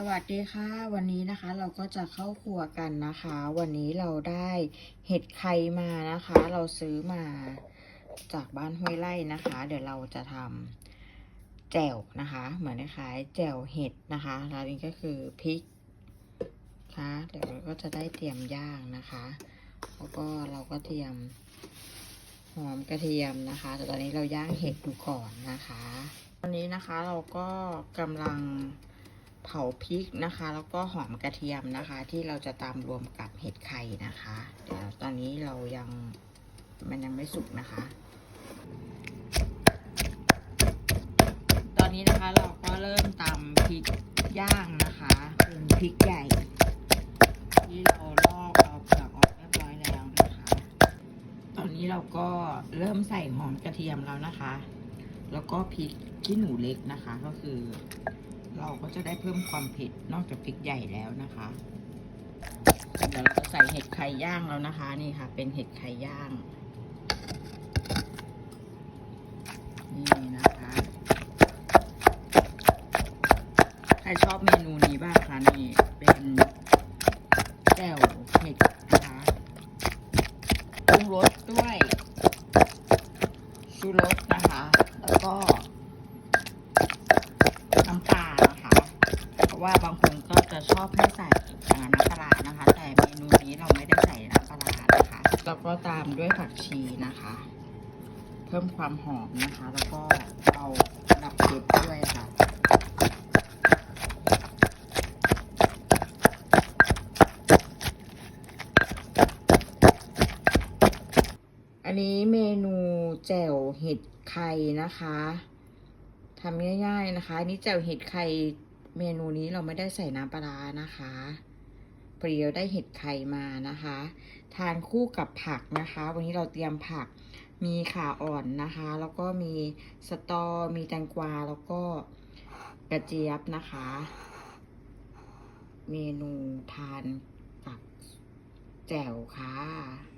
สวัสดีค่ะวันนี้นะคะเราก็จะเข้าครัวกันนะคะ วันนี้เราได้เห็ดไข่มานะคะ เราซื้อมาจากบ้านห้วยไร่นะคะ เดี๋ยวเราจะทำแจ่วนะคะ เหมือนคล้ายแจ่วเห็ดนะคะแล้วนี่ก็คือพริกค่ะเดี๋ยวเราก็จะได้เตรียมย่างนะคะแล้วก็เราก็เตรียมหอมกระเทียมนะคะ แต่ตอนนี้เราย่างเห็ดดูก่อนนะคะ ตอนนี้นะคะเราก็กำลัง เผาพริกนะคะ แล้วก็หอมกระเทียมนะคะ ที่เราจะตามรวมกับเห็ดไข่นะคะ เดี๋ยวตอนนี้เรายังมันยังไม่สุกนะคะ ตอนนี้นะคะเราก็เริ่มตำพริกย่างนะคะเป็นพริกใหญ่ ที่เราลอกเอาเปลือกออกเรียบร้อยแล้วนะคะ ตอนนี้เราก็เริ่มใส่หอมกระเทียมแล้วนะคะ แล้วก็พริกขี้หนูเล็กนะคะ ก็คือ เราก็จะได้เพิ่มความเผ็ดนอกจากพริกใหญ่แล้วนะคะ เดี๋ยวเราจะใส่เห็ดไข่ย่างแล้วนะคะ นี่ค่ะ เป็นเห็ดไข่ย่าง นี่นะคะ ใครชอบเมนูนี้บ้างคะนี่เป็นแจ่วเห็ดนะคะปรุงรสด้วยชูรสนะคะ แล้วก็ น้ำปลานะคะ เพราะ ว่าบางคนก็จะชอบให้ใส่น้ำปลานะคะ แต่เมนูนี้เราไม่ได้ใส่น้ำปลานะคะแล้วก็ตามด้วยผักชีนะคะ เพิ่มความหอมนะคะ แล้วก็เอาดับเผ็ดด้วยค่ะอันนี้เมนูแจ่วเห็ดไข่นะคะทำง่ายๆนะคะนนี้แจ่วเห็ดไข่ เมนูนี้เราไม่ได้ใส่น้ำปลานะคะพอดีเราได้เห็ดไข่มานะคะ ทานคู่กับผักนะคะ วันนี้เราเตรียมผักมีขาอ่อนนะคะ แล้วก็มีสตอ มีแตงกวา แล้วก็กระเจี๊ยบนะคะ เมนูทานกับแจ่วค่ะ